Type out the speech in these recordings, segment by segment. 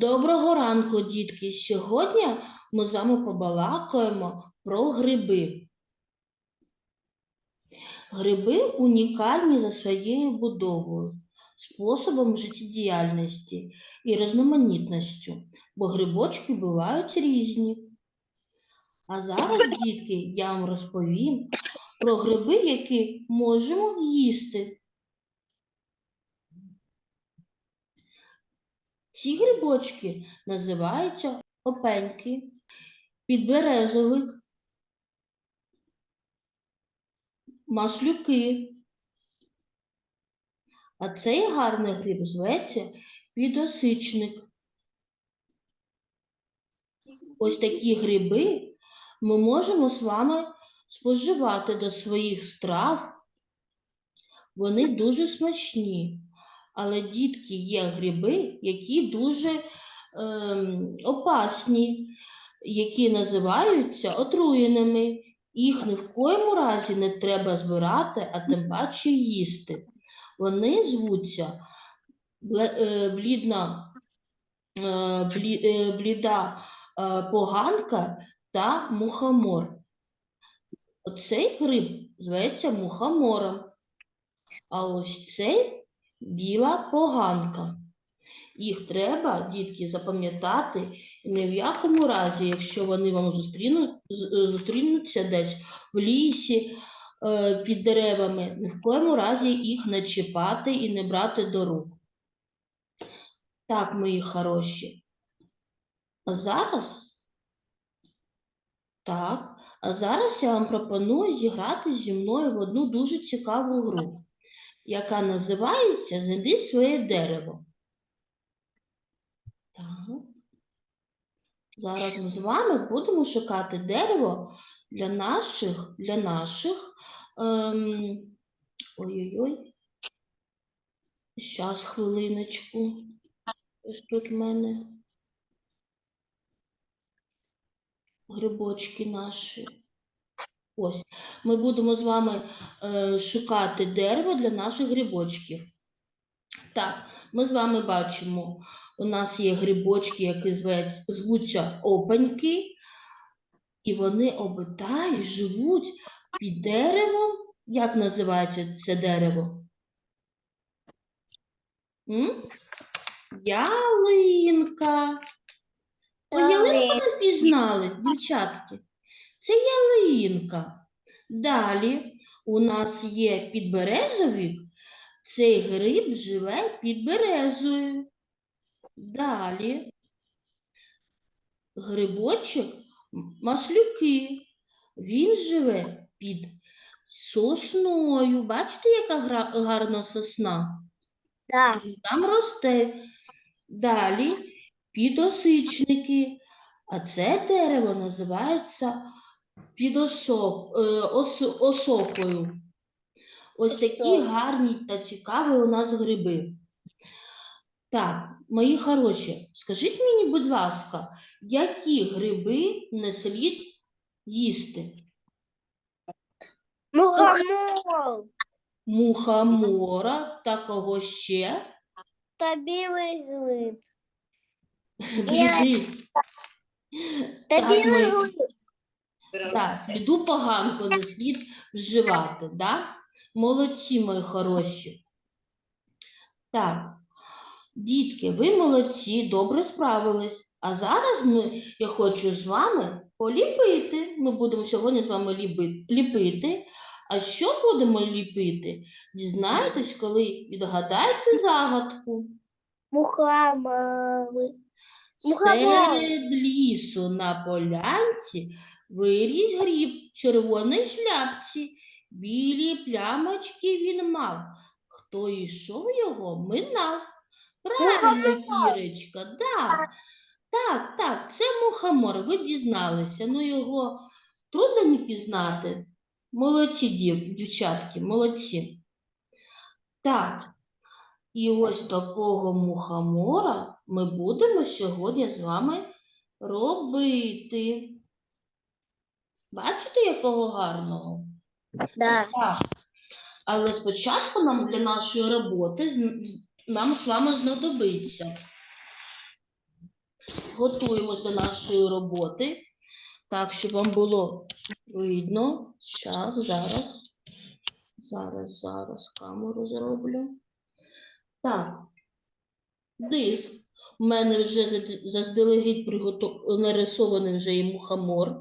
Доброго ранку, дітки! Сьогодні ми з вами побалакаємо про гриби. Гриби унікальні за своєю будовою, способом життєдіяльності і різноманітністю, бо грибочки бувають різні. А зараз, дітки, я вам розповім про гриби, які можемо їсти. Ці грибочки називаються опеньки, підберезовик, маслюки. А цей гарний гриб зветься підосичник. Ось такі гриби ми можемо з вами споживати до своїх страв. Вони дуже смачні. Але дітки є гриби, які дуже ем, опасні, які називаються отруєними. Їх ні в коєму разі не треба збирати, а тим паче їсти. Вони звуться е, блідна, е, е, бліда е, поганка та мухомор. Оцей гриб зветься мухомором, а ось цей біла поганка. Їх треба, дітки, запам'ятати ні в якому разі, якщо вони вам зустрінуть, е, зустрінуться десь в лісі е, під деревами, ні в коєму разі їх не чіпати і не брати до рук. Так, мої хороші. А зараз, так, а зараз я вам пропоную зіграти зі мною в одну дуже цікаву гру яка називається Знайди своє дерево. Так. Зараз ми з вами будемо шукати дерево для наших, для наших. Ем, ой-ой-ой. Щас, хвилиночку. Ось тут в мене грибочки наші. Ось, ми будемо з вами е, шукати дерево для наших грибочків. Так, ми з вами бачимо, у нас є грибочки, які звуть- звуться опаньки, і вони обитають, живуть під деревом. Як називається це дерево? М? Ялинка. О, ялинку не впізнали, дівчатки. Це ялинка. Далі у нас є підберезовик. Цей гриб живе під березою. Далі грибочок маслюки. Він живе під сосною. Бачите, яка гарна сосна? Да. Там росте. Далі підосичники. А це дерево називається підосоп, е, ос, осокою. Ось такі гарні та цікаві у нас гриби. Так, мої хороші, скажіть мені, будь ласка, які гриби не слід їсти? Мухомор Мухомора та кого ще? та білий глиб. Бліди. Та білий глиб. Так, біду поганку не слід вживати, да? Молодці, мої хороші. Так, дітки, ви молодці, добре справились. А зараз ми, я хочу з вами поліпити. Ми будемо сьогодні з вами ліпити. А що будемо ліпити? Дізнаєтесь, коли відгадаєте загадку. Мухомор. Серед лісу на полянці виріс гріб в червоній шляпці. Білі плямочки він мав. Хто йшов його, минав. Правильно, Кірочка, да. Так, так, це мухомор, ви дізналися. Ну його трудно не пізнати. Молодці, дів, дівчатки, молодці. Так, і ось такого мухомора ми будемо сьогодні з вами робити. Бачите, якого гарного? Да. Так. Але спочатку нам для нашої роботи нам з вами знадобиться готуємось до нашої роботи. Так, щоб вам було видно. Щас, зараз. Зараз, зараз камеру зроблю. Так. Диск. У мене вже заздалегідь приготов... нарисований вже і мухомор.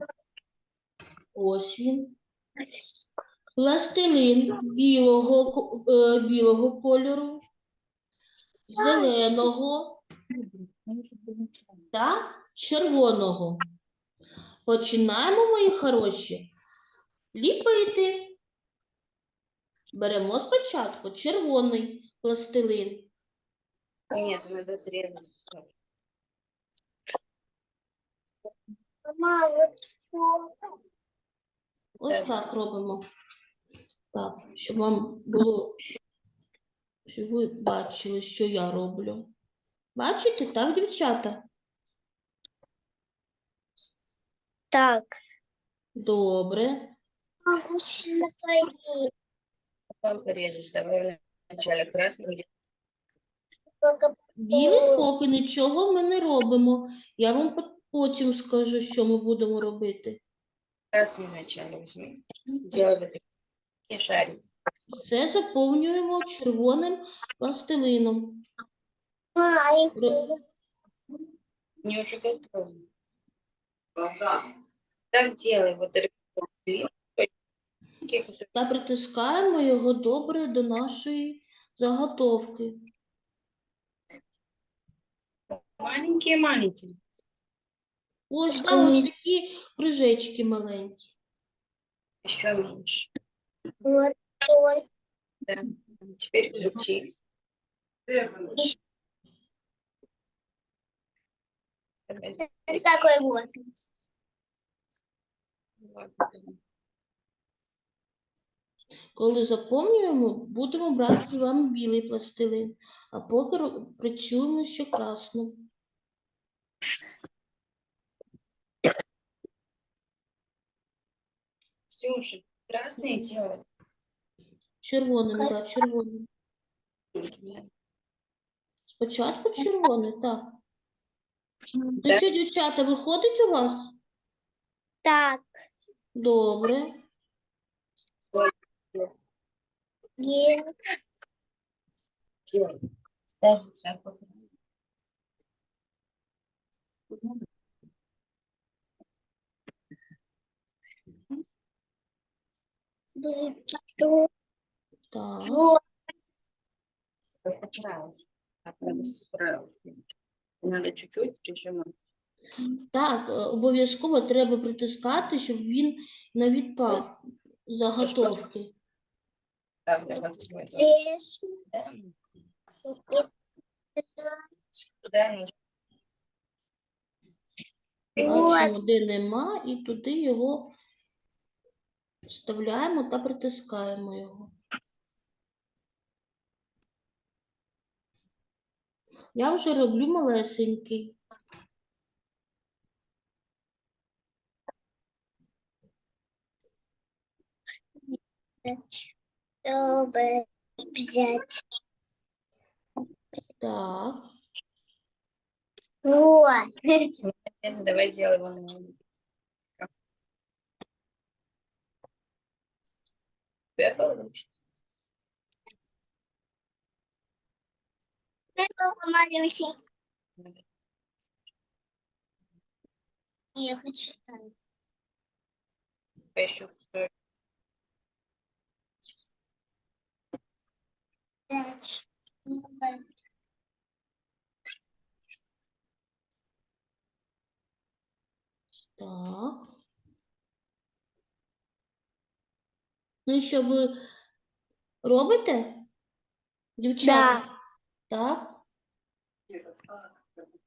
Ось він. Пластилин білого, е, білого кольору, зеленого та червоного. Починаємо, мої хороші, ліпити. Беремо спочатку червоний пластилин. Нет, надо требовать. Мама, Ось Так. робимо. Так, щоб вам було, щоб ви бачили, що я роблю. Бачите, так, дівчата? Так. Добре. Давай вначале красным, Білим поки нічого ми не робимо. Я вам потім скажу, що ми будемо робити. Возьми. Делай вот шарики. Це заповнюємо червоним пластилином. Не уже готово. Так делай. Вот. Та притискаємо його добре до нашої заготовки. Маленькие-маленькие. Ось, да, ось такі кружечки маленькі. Еще меньше. вот ой. Да. Теперь ключи. Такой вот. Коли заповнюємо, будемо брати з вами білий пластилин, а поки працюємо ще красним. Ксюша, красные делай. Червоним, так, да, червоним. Спочатку червоний, так. Ну що, дівчата, виходить у вас? Так. Добре. Делай. Ставь так вот. что? Так. Так, надо чуть-чуть прижимать. Так, е, обов'язково треба притискати, щоб він не відпав заготовки. Так, давай де нема, і туди його вставляємо та притискаємо його. Я вже роблю малесенький. Чтобы взять. Так, Вот. Давай делай его Надо Я хочу. еще так. Ну що ви робите? Дівчата? Так,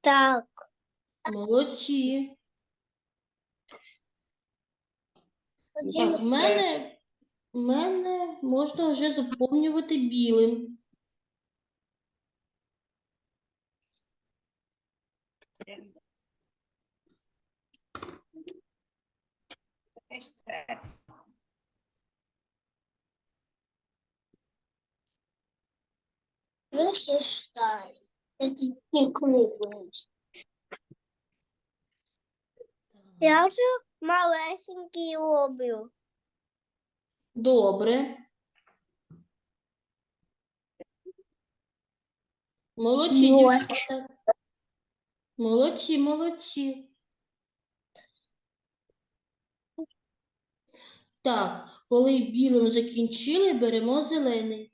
Так. молодці. Так, в мене, в мене можна вже заповнювати білим. Давай ставь. Просто ставь. Это. Я вже малесенький роблю. Добре. Молодці, Ось. дівчата. Молодці, молодці. Так, коли білим закінчили, беремо зелений.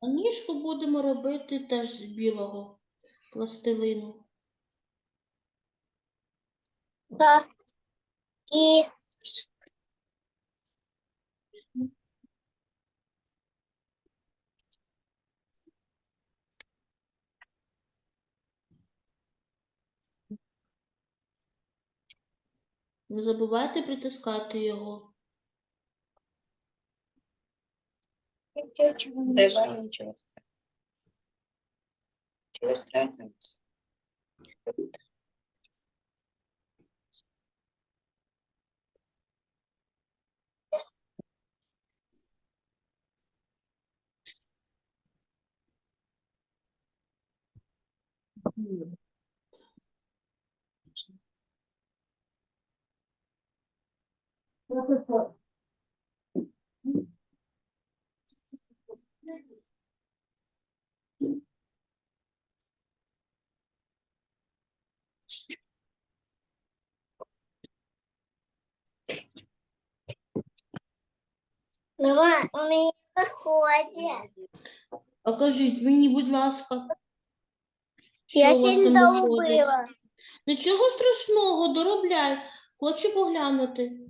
А ніжку будемо робити теж з білого пластилину. Так. І Не забувайте притискати його. Страшного. Давай, у мене виходить. Покажіть мені, будь ласка. Я що у вас ще не виходить. доробила. Нічого страшного, доробляй. Хочу поглянути.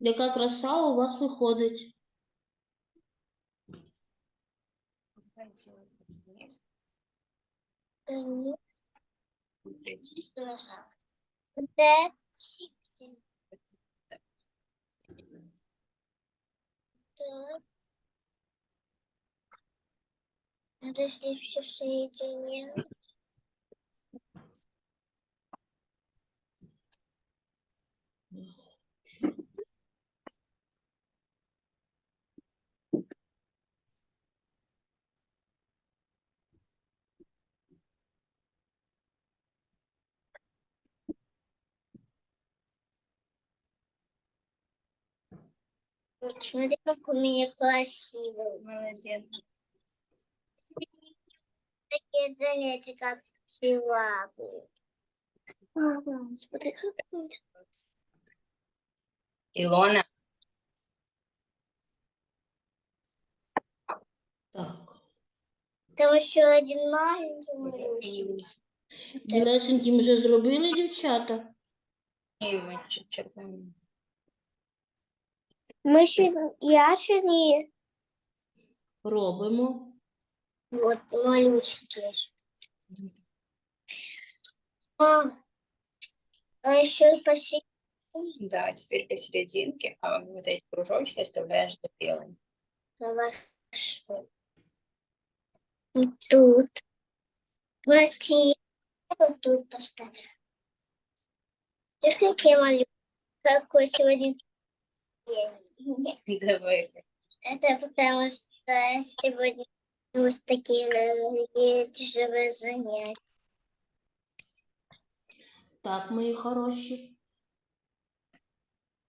Яка краса у вас виходить. Де? Так. Здесь все соединять. Вот смотри, как у меня красиво. Молодец. Такие занятия, как силабы. Ага, смотри, как будет. Илона. Так. Там еще один маленький малюсенький. Білесеньким вже зробили, дівчата? И мы чуть Мы еще, я еще не... Робимо. Вот малюсенький. А, а еще посередине. Да, теперь посерединке, а вот эти кружочки оставляешь до белым. Хорошо. И Тут. Смотри, я вот тут поставлю. Ты какие малюсенькие? Какой сегодня? Давай. Это потому что сегодня вот такие э, тяжелые занятия. Так, мої хороші.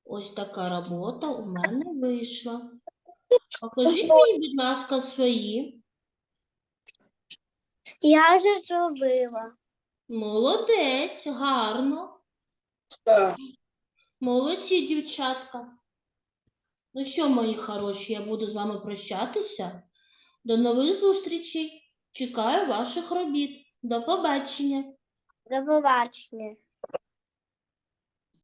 Ось така робота у мене вийшла. Покажіть мені, будь ласка, свої. Я вже зробила. Молодець, гарно. Да. Молодці, дівчатка. Ну що, мої хороші, я буду з вами прощатися. До нових зустрічей. Чекаю ваших робіт. До побачення. До побачення.